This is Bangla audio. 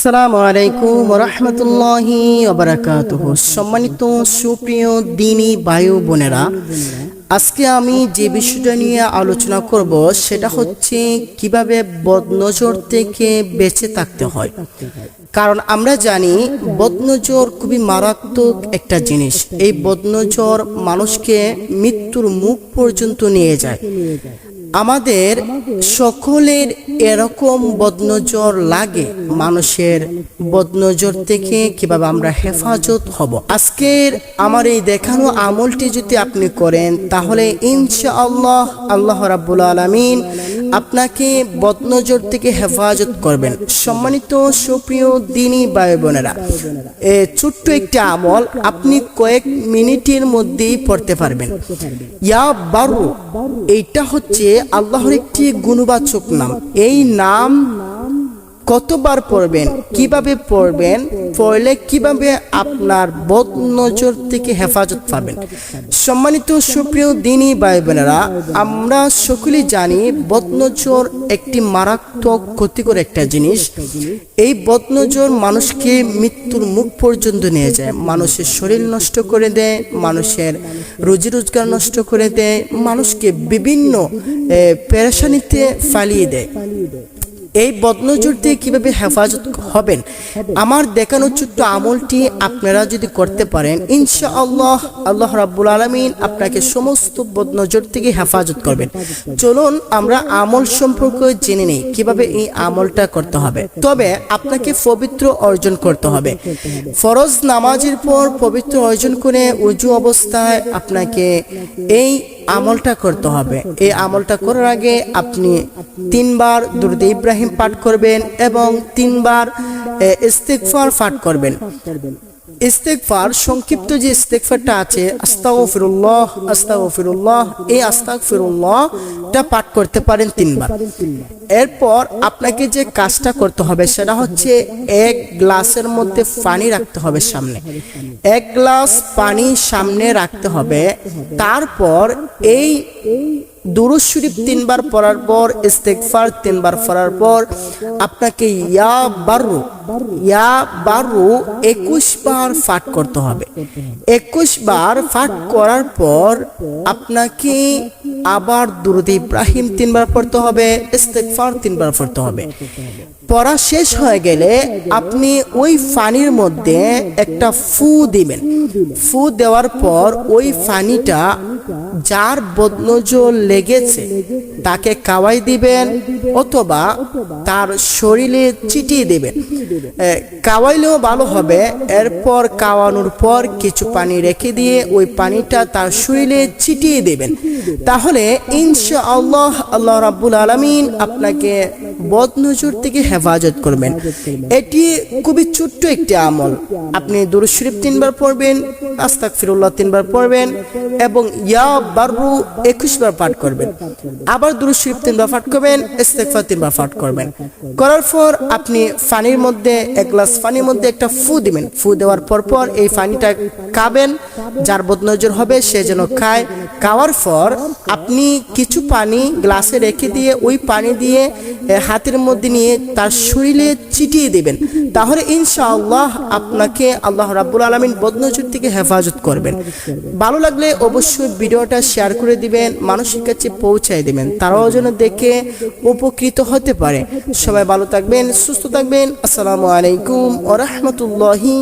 আসসালামু আলাইকুম রহমতুল্লাহি ওবরাকাতুহ। সম্মানিত সুপ্রিয় দিনী বায়ু বোনেরা, আজকে আমি যে বিষয়টা নিয়ে আলোচনা করব সেটা হচ্ছে কীভাবে বদনজর থেকে বেঁচে থাকতে হয়। কারণ আমরা জানি বদনজর খুবই মারাত্মক একটা জিনিস। এই বদনজর মানুষকে মৃত্যুর মুখ পর্যন্ত নিয়ে যায়। আমাদের সকলের এরকম বদনজর লাগে, মানুষের বদনজর থেকে কীভাবে আমরা হেফাজত হব? আজকের আমার এই দেখানো আমলটি যদি আপনি করেন, তাহলে ইনশাআল্লাহ আল্লাহ রাব্বুল আলামিন আপনাকে বদনজর থেকে হেফাজত করবেন। সম্মানিত সুপ্রিয় দিনী বায়ু বোনেরা ছোট্ট একটি আমল আপনি কয়েক মিনিটের মধ্যেই পড়তে পারবেন। ইয়া বারু, এইটা হচ্ছে আল্লাহর একটি গুণবাচক নাম। এই নাম কতবার পড়বেন, কীভাবে পড়বেন, পড়লে কীভাবে আপনার বদ নজর থেকে হেফাজত পাবেন। সম্মানিত সুপ্রিয় দিনী ভাই বোনেরা আমরা সকলেই জানি বদনজর একটি মারাত্মক ক্ষতিকর একটা জিনিস। এই বদনজর মানুষকে মৃত্যুর মুখ পর্যন্ত নিয়ে যায়। মানুষের শরীর নষ্ট করে দেয়, মানুষের রুজি রোজগার নষ্ট করে দেয়, মানুষকে বিভিন্ন পেরেশানিতে ফালিয়ে দেয়। এই বদনজর থেকে কীভাবে হেফাজত হবেন? আমার দেখানো ছোট্ট আমলটি আপনারা যদি করতে পারেন ইনশা আল্লাহ আল্লাহ রাব্বুল আলমিন আপনাকে সমস্ত বদনজর থেকে হেফাজত করবেন। চলুন আমরা আমল সম্পর্কে জেনে নিই, কীভাবে এই আমলটা করতে হবে। তবে আপনাকে পবিত্র অর্জন করতে হবে। ফরজ নামাজের পর পবিত্র অর্জন করে উজু অবস্থায় আপনাকে এই আমলটা করতে হবে। এই আমলটা করার আগে আপনি তিনবার দুরুদ ইব্রাহিম পাঠ করবেন এবং তিনবার ইস্তিকফার পাঠ করবেন। ইস্তেকফার সংক্ষিপ্ত যে ইস্তেকফারটা আছে, আস্তাগফিরুল্লাহ আস্তাগফিরুল্লাহ, এই আস্তাগফিরুল্লাহটা পাঠ করতে পারেন তিনবার। এরপর আপনাকে যে কাজটা করতে হবে সেটা হচ্ছে এক গ্লাসের মধ্যে পানি রাখতে হবে সামনে। এক গ্লাস পানি সামনে রাখতে হবে। তারপর এই দুরুদ শরীফ তিনবার পড়ার পর, ইস্তেগফার তিনবার পড়ার পর, আপনাকে ইয়া বারু ইয়া বারু একুশ বার ফাট করতে হবে। একুশ বার ফাট করার পর আপনাকে আবার দুরুদ ইব্রাহিম তিনবার পড়তে হবে, ইস্তেগফার তিনবার পড়তে হবে। পড়া শেষ হয়ে গেলে আপনি ওই ফানির মধ্যে একটা ফু দিবেন। ফু দেওয়ার পর ওই পানিটা যার বদনজল লেগেছে, তাকে কাওয়াই দিবেন অথবা তার শরীরে চিটিয়ে দেবেন। কাওয়াইলেও ভালো হবে, এরপর কাওয়ানোর পর কিছু পানি রেখে দিয়ে ওই পানিটা তার শরীরে ছিটিয়ে দেবেন। তাহলে ইনশা আল্লাহ আল্লাহ রাব্বুল আলামিন আপনাকে বদনজর থেকে হেফাজত করবেন। এটি খুবই ছোট্ট একটি আমল। আপনি দুরুদ শরীফ তিনবার পড়বেন আস্তাক ফিরুল্লাহ তিনবার পড়বেন এবং ইয়া বারু পাঠ করবেন। আবার দুরুদ শরীফ তিনবার পাঠ করবেন, ইস্তেগফার তিনবার পাঠ করবেন। করার পর আপনি মধ্যে, এক গ্লাস মধ্যে একটা ফু দিবেন। ফু দেওয়ার পর পর এই পানিটা খাবেন, যার বদনজর হবে সে যেন খায়। খাওয়ার পর আপনি কিছু পানি গ্লাসে রেখে দিয়ে, ওই পানি দিয়ে হাতের মধ্যে নিয়ে তার শরীরে চিটিয়ে দেবেন। তাহলে ইনশাআল্লাহ আপনাকে আল্লাহ রাব্বুল আলমিন বদনজর থেকে হেফাজত করবেন। ভালো লাগলে অবশ্যই ভিডিওটা শেয়ার করে দিবেন, মানুষের কাছে পৌঁছায় দিবেন। তারাও যেন দেখে উপকৃত হতে পারে। সবাই ভালো থাকবেন, সুস্থ থাকবেন। আসসালামু আলাইকুম ওরহমতুল্লাহি